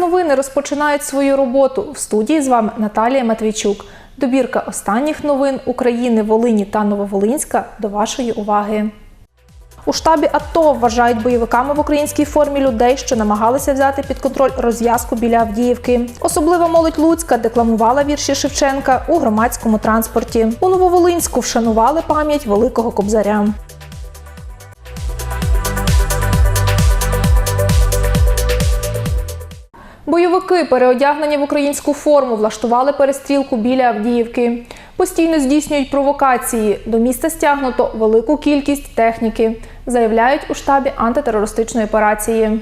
новини розпочинають свою роботу. В студії з вами Наталія Матвійчук. Добірка останніх новин України, Волині та Нововолинська до вашої уваги. У штабі АТО вважають бойовиками в українській формі людей, що намагалися взяти під контроль розв'язку біля Авдіївки. Особлива молодь Луцька декламувала вірші Шевченка у громадському транспорті. У Нововолинську вшанували пам'ять великого кобзаря. Бойовики, переодягнені в українську форму, влаштували перестрілку біля Авдіївки. Постійно здійснюють провокації. До міста стягнуто велику кількість техніки, заявляють у штабі антитерористичної операції.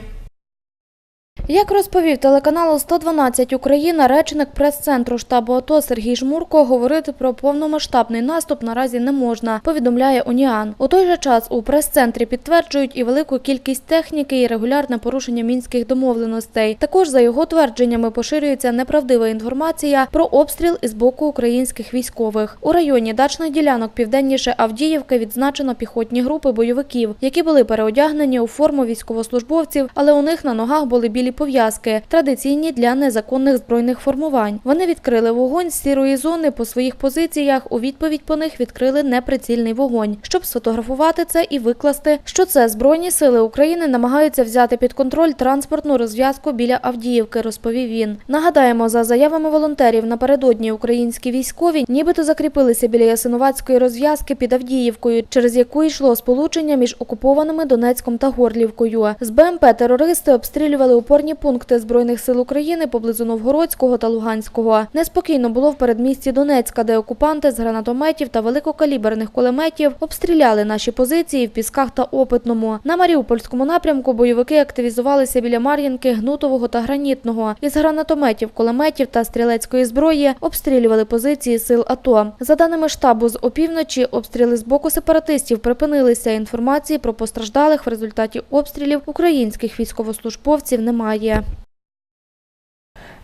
Як розповів телеканалу 112 Україна, речник прес-центру штабу АТО Сергій Жмурко, говорити про повномасштабний наступ наразі не можна, повідомляє Уніан. У той же час у прес-центрі підтверджують і велику кількість техніки, і регулярне порушення мінських домовленостей. Також за його твердженнями поширюється неправдива інформація про обстріл із боку українських військових. У районі дачних ділянок південніше Авдіївки відзначено піхотні групи бойовиків, які були переодягнені у форму військовослужбовців, але у них на ногах були білі пов'язки, традиційні для незаконних збройних формувань. Вони відкрили вогонь з сірої зони по своїх позиціях. У відповідь по них відкрили неприцільний вогонь, щоб сфотографувати це і викласти, що це збройні сили України намагаються взяти під контроль транспортну розв'язку біля Авдіївки, розповів він. Нагадаємо, за заявами волонтерів напередодні українські військові нібито закріпилися біля Ясинуватської розв'язки під Авдіївкою, через яку йшло сполучення між окупованими Донецьком та Горлівкою. З БМП терористи обстрілювали опорні пункти збройних сил України поблизу Новгородського та Луганського. Неспокійно було в передмісті Донецька, де окупанти з гранатометів та великокаліберних кулеметів обстріляли наші позиції в Пісках та Опитному. На Маріупольському напрямку бойовики активізувалися біля Мар'їнки, Гнутового та Гранітного. Із гранатометів, кулеметів та стрілецької зброї обстрілювали позиції сил АТО. За даними штабу, з опівночі обстріли з боку сепаратистів припинилися. Інформації про постраждалих в результаті обстрілів українських військовослужбовців немає.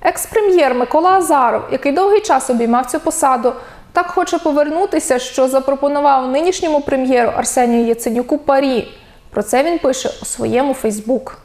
Екс-прем'єр Микола Азаров, який довгий час обіймав цю посаду, так хоче повернутися, що запропонував нинішньому прем'єру Арсенію Яценюку парі. Про це він пише у своєму Фейсбук.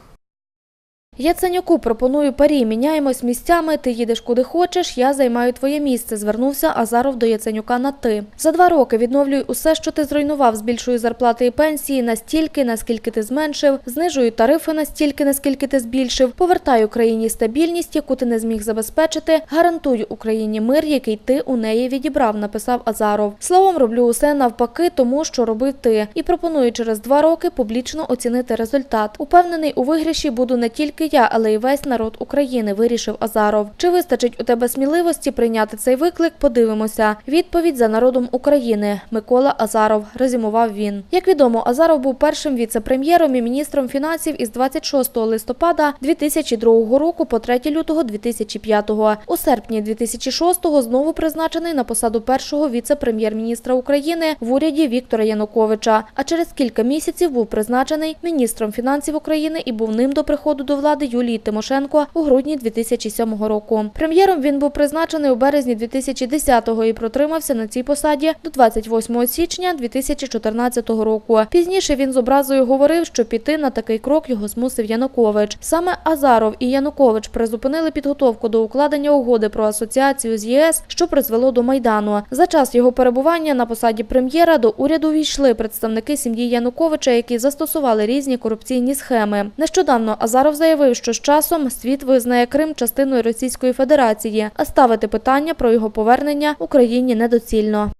Яценюку пропоную парі. Міняємось місцями. Ти їдеш куди хочеш. Я займаю твоє місце. Звернувся Азаров до Яценюка на ти. За два роки відновлюю усе, що ти зруйнував. Збільшую зарплати і пенсії настільки, наскільки ти зменшив. Знижую тарифи настільки, наскільки ти збільшив. Повертаю країні стабільність, яку ти не зміг забезпечити. Гарантую Україні мир, який ти у неї відібрав. Написав Азаров. Словом, роблю усе навпаки, тому що робив ти. І пропоную через два роки публічно оцінити результат. Упевнений у виграші буду не тільки я, але й весь народ України, вирішив Азаров. Чи вистачить у тебе сміливості прийняти цей виклик? Подивимося. Відповідь за народом України. Микола Азаров резюмував він. Як відомо, Азаров був першим віце-прем'єром і міністром фінансів із 26 листопада 2002 року по 3 лютого 2005. У серпні 2006 знову призначений на посаду першого віце-прем'єр-міністра України в уряді Віктора Януковича. А через кілька місяців був призначений міністром фінансів України і був ним до приходу до влади Юлії Тимошенко у грудні 2007 року. Прем'єром він був призначений у березні 2010-го і протримався на цій посаді до 28 січня 2014 року. Пізніше він з образою говорив, що піти на такий крок його змусив Янукович. Саме Азаров і Янукович призупинили підготовку до укладення угоди про асоціацію з ЄС, що призвело до майдану. За час його перебування на посаді прем'єра до уряду війшли представники сім'ї Януковича, які застосували різні корупційні схеми. Нещодавно Азаров заявив, що з часом світ визнає Крим частиною Російської Федерації, а ставити питання про його повернення Україні недоцільно.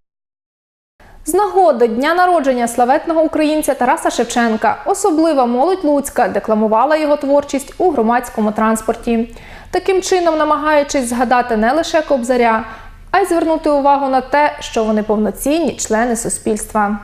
З нагоди дня народження славетного українця Тараса Шевченка особлива молодь Луцька декламувала його творчість у громадському транспорті, таким чином намагаючись згадати не лише кобзаря, а й звернути увагу на те, що вони повноцінні члени суспільства.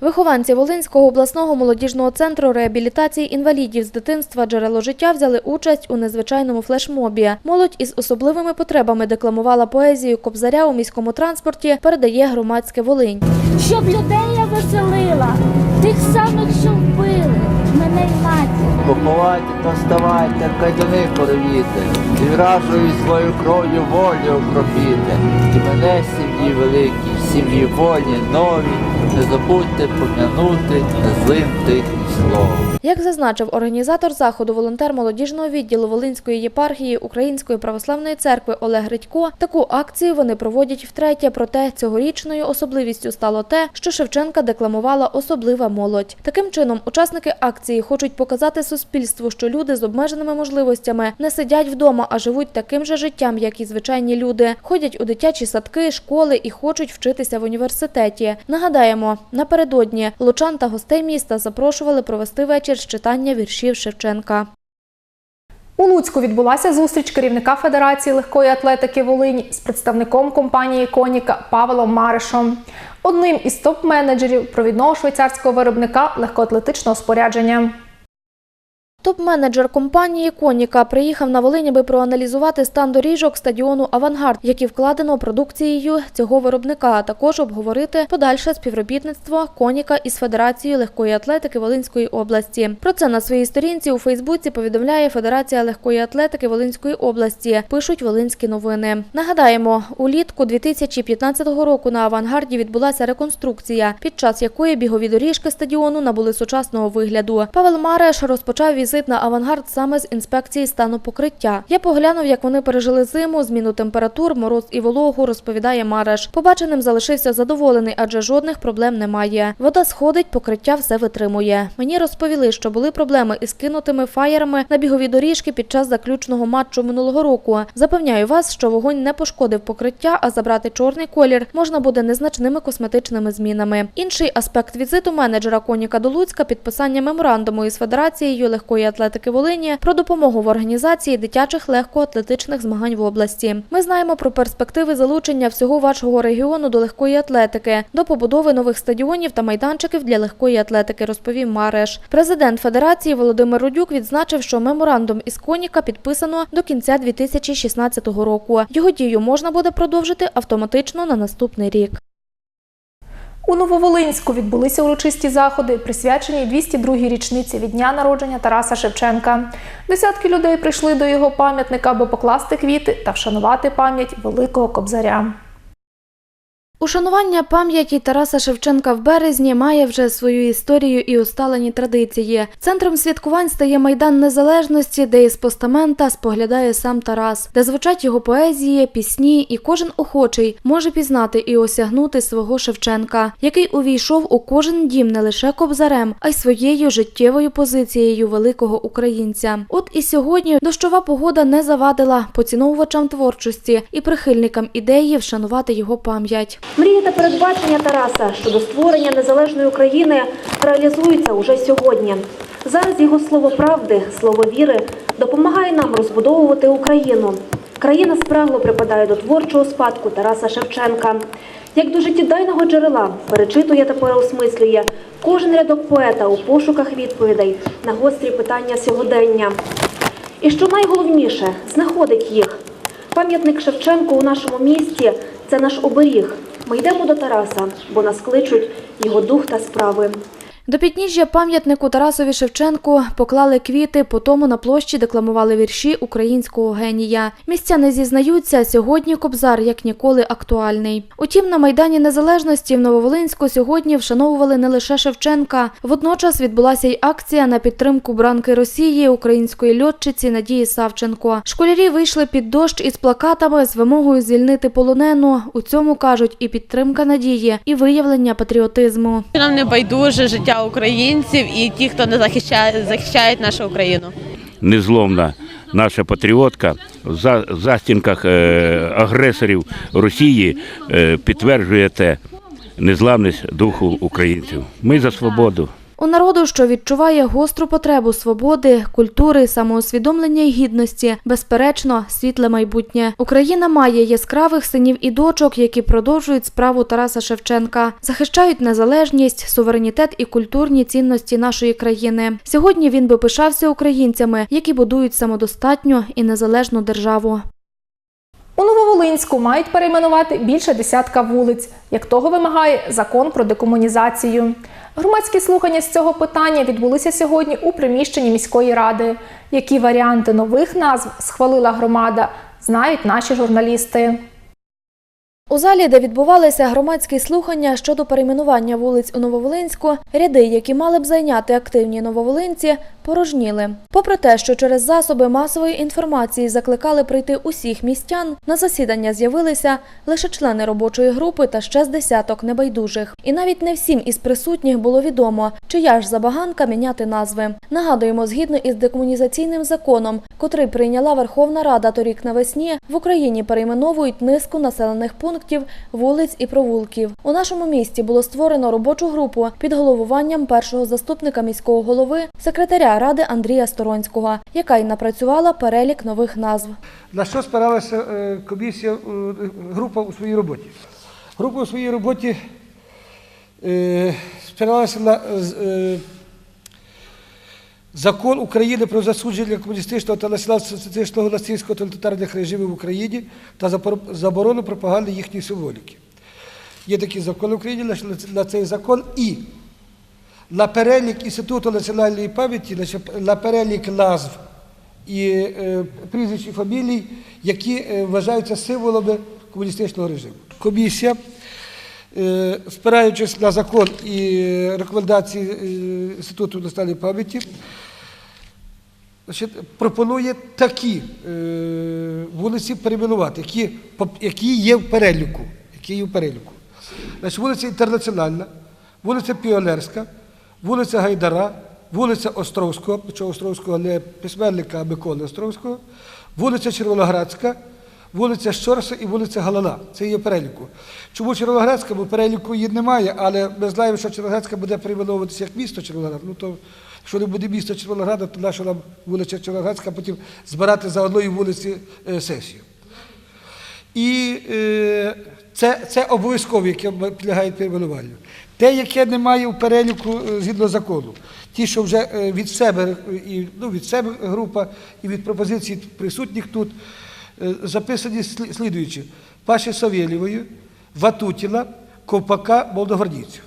Вихованці Волинського обласного молодіжного центру реабілітації інвалідів з дитинства «Джерело життя» взяли участь у незвичайному флешмобі. Молодь із особливими потребами декламувала поезію Кобзаря у міському транспорті, передає громадське Волинь. щоб людей я веселила, тих самих, що вбили мене й матір. Поховайте та вставайте, кайдани порвіте, і вражою свою кров'ю волю окропіте. І мене сім'ї великі, сім'ї волі, нові, не забудьте пом'янути злим тихим словом. Як зазначив організатор заходу, волонтер молодіжного відділу Волинської єпархії Української православної церкви Олег Редько, таку акцію вони проводять втретє. Проте цьогорічною особливістю стало те, що Шевченка декламувала особлива молодь. Таким чином, учасники акції хочуть показати суспільству, що люди з обмеженими можливостями не сидять вдома, а живуть таким же життям, як і звичайні люди. Ходять у дитячі садки, школи і хочуть вчитися в університеті. Нагадаємо, напередодні лучан та гостей міста запрошували провести вечір з читання віршів Шевченка. У Луцьку відбулася зустріч керівника Федерації легкої атлетики Волині з представником компанії Коніка Павлом Маришем, одним із топ-менеджерів провідного швейцарського виробника легкоатлетичного спорядження. Топ-менеджер компанії Коніка приїхав на Волинь, аби проаналізувати стан доріжок стадіону Авангард, які вкладено продукцією цього виробника, а також обговорити подальше співробітництво Коніка із Федерацією легкої атлетики Волинської області. Про це на своїй сторінці у Фейсбуці повідомляє Федерація легкої атлетики Волинської області. Пишуть Волинські новини. Нагадаємо, улітку 2015 року на авангарді відбулася реконструкція, під час якої бігові доріжки стадіону набули сучасного вигляду. Павел Мареш розпочав візит на авангард саме з інспекції стану покриття. Я поглянув, як вони пережили зиму, зміну температур, мороз і вологу, розповідає Мареш. Побаченим залишився задоволений, адже жодних проблем немає. Вода сходить, покриття все витримує. Мені розповіли, що були проблеми із кинутими фаєрами на бігові доріжки під час заключного матчу минулого року. Запевняю вас, що вогонь не пошкодив покриття, а забрати чорний колір можна буде незначними косметичними змінами. Інший аспект візиту менеджера Коніка до Луцька підписання меморандуму із Федерацією легкої атлетики Волині про допомогу в організації дитячих легкоатлетичних змагань в області. Ми знаємо про перспективи залучення всього вашого регіону до легкої атлетики, до побудови нових стадіонів та майданчиків для легкої атлетики, розповів Мареш. Президент Федерації Володимир Рудюк відзначив, що меморандум із Коніка підписано до кінця 2016 року. Його дію можна буде продовжити автоматично на наступний рік. У Нововолинську відбулися урочисті заходи, присвячені 202-й річниці від дня народження Тараса Шевченка. Десятки людей прийшли до його пам'ятника, аби покласти квіти та вшанувати пам'ять великого кобзаря. Ушанування пам'яті Тараса Шевченка в березні має вже свою історію і усталені традиції. Центром святкувань стає майдан незалежності, де із постамента споглядає сам Тарас, де звучать його поезії, пісні, і кожен охочий може пізнати і осягнути свого Шевченка, який увійшов у кожен дім не лише кобзарем, а й своєю життєвою позицією великого українця. От і сьогодні дощова погода не завадила поціновувачам творчості і прихильникам ідеї вшанувати його пам'ять. Мрії та передбачення Тараса щодо створення незалежної України реалізуються уже сьогодні. Зараз його слово правди, слово віри допомагає нам розбудовувати Україну. Країна спрагло припадає до творчого спадку Тараса Шевченка. Як до життєдайного джерела перечитує та переосмислює кожен рядок поета у пошуках відповідей на гострі питання сьогодення. І що найголовніше, знаходить їх. Пам'ятник Шевченку у нашому місті це наш оберіг. Ми йдемо до Тараса, бо нас кличуть його дух та справи. До підніжжя пам'ятнику Тарасові Шевченку поклали квіти, потому на площі декламували вірші українського генія. Містяни зізнаються, сьогодні Кобзар як ніколи актуальний. Утім, на Майдані Незалежності в Нововолинську сьогодні вшановували не лише Шевченка. Водночас відбулася й акція на підтримку бранки Росії української льотчиці Надії Савченко. Школярі вийшли під дощ із плакатами з вимогою звільнити полонену. У цьому кажуть і підтримка надії, і виявлення патріотизму. Нам не байдуже життя українців і ті, хто не захищає, захищають нашу Україну. незломна наша патріотка в за- застінках е, агресорів Росії е, підтверджує те незламність духу українців. Ми за свободу. У народу, що відчуває гостру потребу свободи, культури, самоусвідомлення і гідності, безперечно, світле майбутнє. Україна має яскравих синів і дочок, які продовжують справу Тараса Шевченка, захищають незалежність, суверенітет і культурні цінності нашої країни. Сьогодні він би пишався українцями, які будують самодостатню і незалежну державу. У Нововолинську мають перейменувати більше десятка вулиць, як того вимагає закон про декомунізацію. Громадські слухання з цього питання відбулися сьогодні у приміщенні міської ради. Які варіанти нових назв схвалила громада, знають наші журналісти. У залі, де відбувалися громадські слухання щодо перейменування вулиць у Нововолинську, ряди, які мали б зайняти активні нововолинці, порожніли. Попри те, що через засоби масової інформації закликали прийти усіх містян, на засідання з'явилися лише члени робочої групи та ще з десяток небайдужих. І навіть не всім із присутніх було відомо, чия ж забаганка міняти назви. Нагадуємо, згідно із декомунізаційним законом, котрий прийняла Верховна Рада торік навесні, в Україні перейменовують низку населених пунктів, вулиць і провулків. У нашому місті було створено робочу групу під головуванням першого заступника міського голови, ради Андрія Сторонського, яка й напрацювала перелік нових назв. На що спиралася е, комісія, е, група у своїй роботі? Група у своїй роботі е, спиралася на закон України про засудження комуністичного та націонал-соціалістичного нацистського тоталітарних режимів в Україні та заборону пропаганди їхньої символіки. Є такий закон в Україні на цей закон і на перелік Інституту національної пам'яті, на перелік назв і е, прізвищ і фамілій, які е, вважаються символами комуністичного режиму. Комісія, е, спираючись на закон і рекомендації е, Інституту національної пам'яті, пропонує такі е, вулиці перейменувати, які, які є в переліку. Які є в переліку. Значить, вулиця Інтернаціональна, вулиця Піонерська, вулиця Гайдара, вулиця Островського, причому Островського не письменника, а Миколи Островського, вулиця Червоноградська, вулиця Щорса і вулиця Галана. Це є переліку. Чому Червоноградська? Бо переліку її немає, але ми знаємо, що Червоноградська буде перейменовуватися як місто Червоноград. Ну то якщо не буде місто Червонограда, то наша нам вулиця Червоноградська потім збирати за одної вулиці е, сесію. І е, це, це обов'язково, яке підлягає перейменуванню. Те, яке немає в переліку е, згідно закону, ті, що вже е, від себе, і, ну, від себе група, і від пропозицій присутніх тут, е, записані слідуючі. Паші Савєлєвої, Ватутіна, Ковпака, Молдогвардійців.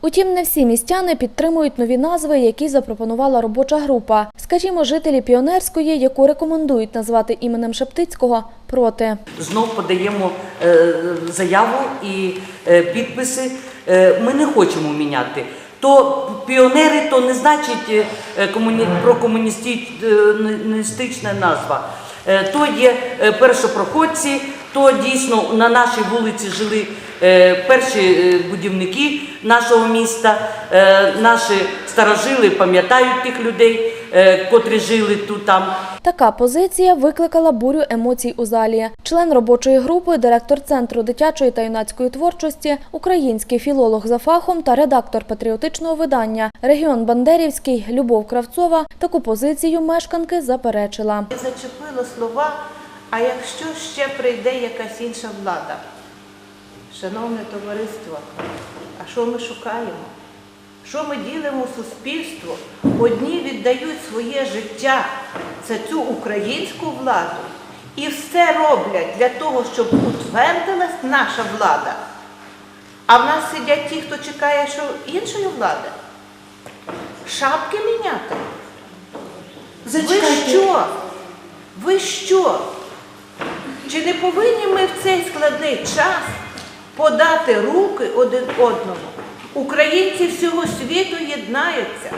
Утім, не всі містяни підтримують нові назви, які запропонувала робоча група. Скажімо, жителі Піонерської, яку рекомендують назвати іменем Шептицького, проти. Знов подаємо е, заяву і е, підписи. Е, Ми не хочемо міняти. То піонери, то не значить комуні... прокомуністична назва. То є першопроходці, то дійсно на нашій вулиці жили перші будівники нашого міста. Наші старожили пам'ятають тих людей, котрі жили тут там. Така позиція викликала бурю емоцій у залі. Член робочої групи, директор центру дитячої та юнацької творчості, український філолог за фахом та редактор патріотичного видання Регіон Бандерівський Любов Кравцова таку позицію мешканки заперечила. Зачепило слова, а якщо ще прийде якась інша влада? Шановне товариство, а що ми шукаємо? Що ми ділимо суспільство? Одні віддають своє життя за цю українську владу і все роблять для того, щоб утвердилась наша влада. А в нас сидять ті, хто чекає, що іншої влади. Шапки міняти. Ви що? Ви що? Чи не повинні ми в цей складний час подати руки один одному? Українці всього світу єднаються.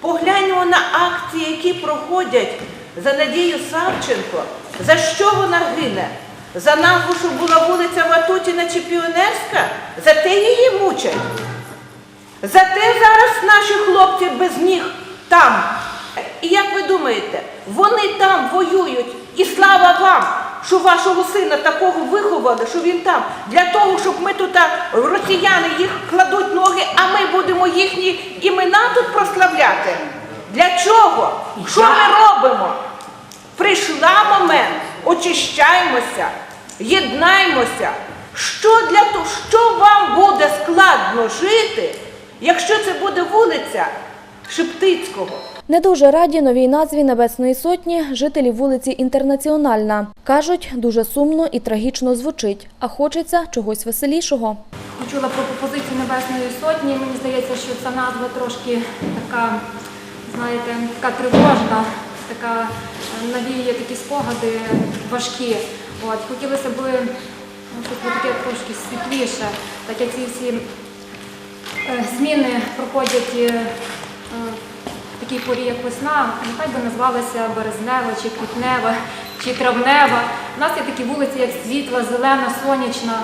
Погляньмо на акції, які проходять за Надію Савченко. За що вона гине? За назву, щоб була вулиця Ватутіна чи Піонерська? За те її мучать. Зате зараз наші хлопці без ніг там. І як ви думаєте, вони там воюють, і слава вам, що вашого сина такого виховали, що він там, для того, щоб ми тут, росіяни їх кладуть ноги, а ми будемо їхні імена тут прославляти. Для чого? Що ми робимо? Прийшла момент, очищаємося, єднаймося. Що для того, що вам буде складно жити, якщо це буде вулиця Шептицького? Не дуже раді новій назві Небесної Сотні жителі вулиці Інтернаціональна. Кажуть, дуже сумно і трагічно звучить, а хочеться чогось веселішого. Почула про пропозицію Небесної Сотні. Мені здається, що ця назва трошки така, знаєте, така тривожна, така е, навіює такі спогади важкі. От хотілося б Ну, Щось таке трошки світліше, так як ці всі е, зміни проходять е, е, такій порі, як весна, нехай би назвалася березнева, чи квітнева, чи травнева. У нас є такі вулиці, як світла, зелена, сонячна.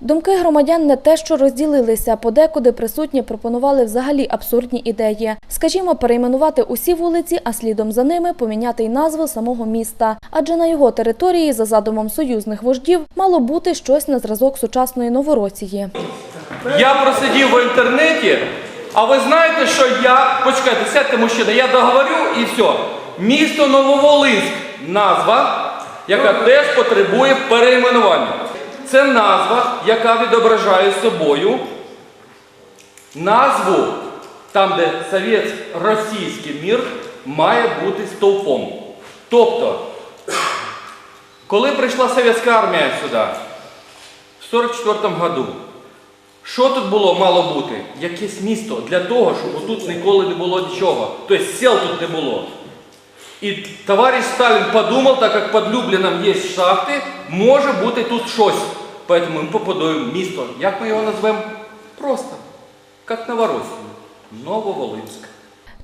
Думки громадян не те, що розділилися, подекуди присутні пропонували взагалі абсурдні ідеї. Скажімо, перейменувати усі вулиці, а слідом за ними поміняти й назву самого міста. Адже на його території, за задумом союзних вождів, мало бути щось на зразок сучасної Новоросії. Я просидів в інтернеті, а ви знаєте, що я. Почекайте, сядьте, мужчина, я договорю і все. Місто Нововолинськ назва, яка теж потребує перейменування. Це назва, яка відображає собою назву там, де совєт російський мір має бути стовпом. Тобто, коли прийшла совєтська армія сюди, в 44-му году, що тут було мало бути? Якесь місто для того, щоб тут ніколи не було нічого. Тобто сел тут не було. І товариш Сталін подумав, так як під Любліном є шахти, може бути тут щось. Поэтому ми побудуємо місто. Як ми його назвемо? Просто. Як Новоросію. Нововолинськ.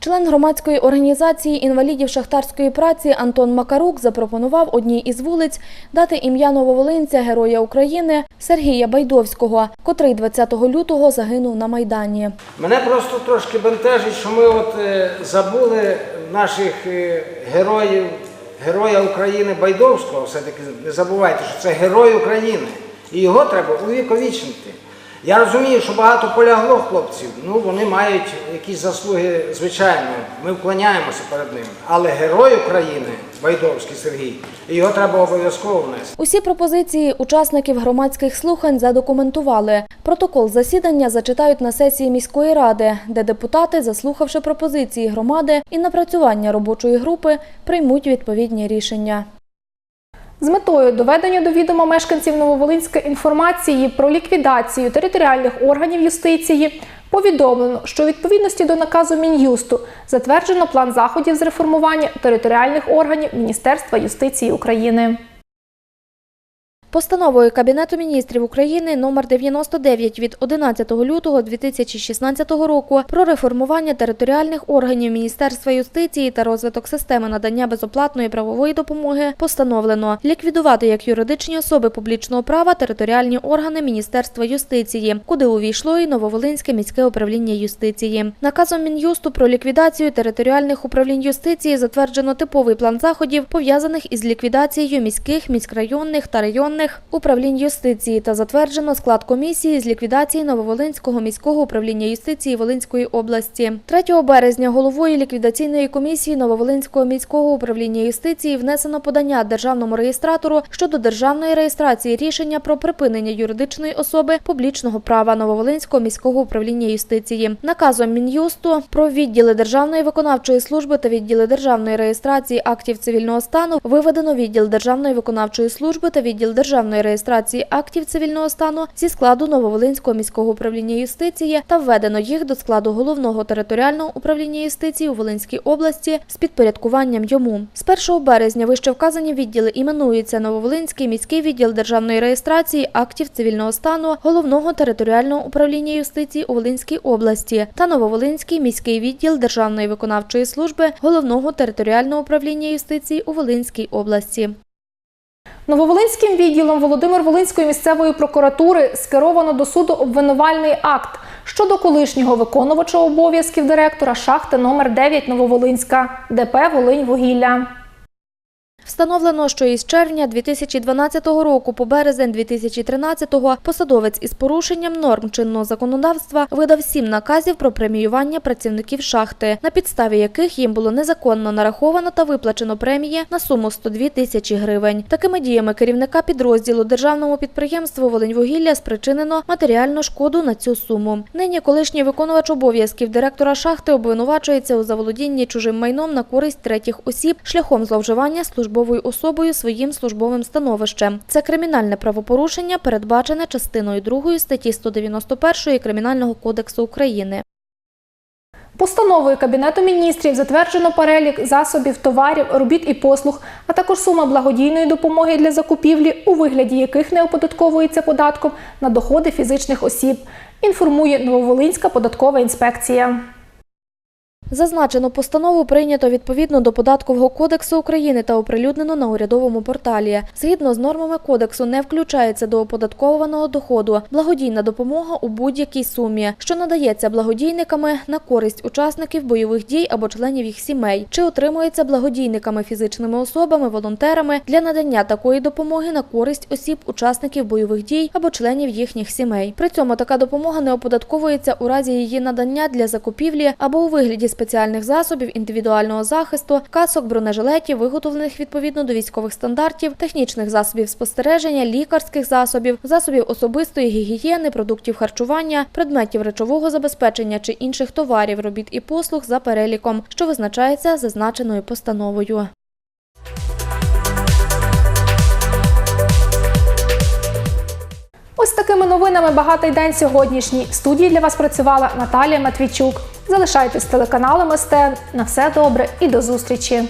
Член громадської організації інвалідів шахтарської праці Антон Макарук запропонував одній із вулиць дати ім'я нововолинця Героя України Сергія Байдовського, котрий 20 лютого загинув на Майдані. Мене просто трошки бентежить, що ми от е, забули наших е, героїв, героя України Байдовського. Все-таки не забувайте, що це герой України. І його треба увіковічнити. Я розумію, що багато полягло хлопців, ну вони мають якісь заслуги, звичайно, ми вклоняємося перед ними. Але герой України Байдовський Сергій, його треба обов'язково внести. Усі пропозиції учасників громадських слухань задокументували. Протокол засідання зачитають на сесії міської ради, де депутати, заслухавши пропозиції громади і напрацювання робочої групи, приймуть відповідні рішення. З метою доведення до відома мешканців Нововолинська інформації про ліквідацію територіальних органів юстиції повідомлено, що у відповідності до наказу Мін'юсту затверджено план заходів з реформування територіальних органів Міністерства юстиції України. Постановою Кабінету міністрів України номер 99 від 11 лютого 2016 року про реформування територіальних органів Міністерства юстиції та розвиток системи надання безоплатної правової допомоги постановлено ліквідувати як юридичні особи публічного права територіальні органи Міністерства юстиції, куди увійшло і Нововолинське міське управління юстиції. Наказом Мін'юсту про ліквідацію територіальних управлінь юстиції затверджено типовий план заходів, пов'язаних із ліквідацією міських, міськрайонних та районних управлінь юстиції та затверджено склад комісії з ліквідації Нововолинського міського управління юстиції Волинської області. 3 березня головою ліквідаційної комісії Нововолинського міського управління юстиції внесено подання державному реєстратору щодо державної реєстрації рішення про припинення юридичної особи публічного права Нововолинського міського управління юстиції. Наказом Мін'юсту про відділи Державної виконавчої служби та відділи державної реєстрації актів цивільного стану виведено відділ Державної виконавчої служби та відділ державної реєстрації актів цивільного стану зі складу Нововолинського міського управління юстиції та введено їх до складу головного територіального управління юстиції у Волинській області з підпорядкуванням йому. З 1 березня вище вказані відділи іменуються Нововолинський міський відділ державної реєстрації актів цивільного стану головного територіального управління юстиції у Волинській області та Нововолинський міський відділ Державної виконавчої служби головного територіального управління юстиції у Волинській області. Нововолинським відділом Володимир-Волинської місцевої прокуратури скеровано до суду обвинувальний акт щодо колишнього виконувача обов'язків директора шахти номер 9 Нововолинська ДП Волинь-Вугілля. Встановлено, що із червня 2012 року по березень 2013 посадовець із порушенням норм чинного законодавства видав сім наказів про преміювання працівників шахти, на підставі яких їм було незаконно нараховано та виплачено премії на суму 102 тисячі гривень. Такими діями керівника підрозділу державному підприємству Волиньвугілля спричинено матеріальну шкоду на цю суму. Нині колишній виконувач обов'язків директора шахти обвинувачується у заволодінні чужим майном на користь третіх осіб шляхом зловживання службовою особою своїм службовим становищем. Це кримінальне правопорушення, передбачене частиною 2 статті 191 Кримінального кодексу України. Постановою Кабінету міністрів затверджено перелік засобів, товарів, робіт і послуг, а також сума благодійної допомоги для закупівлі, у вигляді яких не оподатковується податком на доходи фізичних осіб. Інформує Нововолинська податкова інспекція. Зазначену постанову прийнято відповідно до Податкового кодексу України та оприлюднено на урядовому порталі. Згідно з нормами кодексу не включається до оподаткованого доходу благодійна допомога у будь-якій сумі, що надається благодійниками на користь учасників бойових дій або членів їх сімей, чи отримується благодійниками фізичними особами, волонтерами для надання такої допомоги на користь осіб, учасників бойових дій або членів їхніх сімей. При цьому така допомога не оподатковується у разі її надання для закупівлі або у вигляді спеціальних засобів індивідуального захисту, касок, бронежилетів, виготовлених відповідно до військових стандартів, технічних засобів спостереження, лікарських засобів, засобів особистої гігієни, продуктів харчування, предметів речового забезпечення чи інших товарів, робіт і послуг за переліком, що визначається зазначеною постановою. Ось такими новинами багатий день сьогоднішній. В студії для вас працювала Наталія Матвійчук. Залишайтесь телеканалом СТН. На все добре і до зустрічі!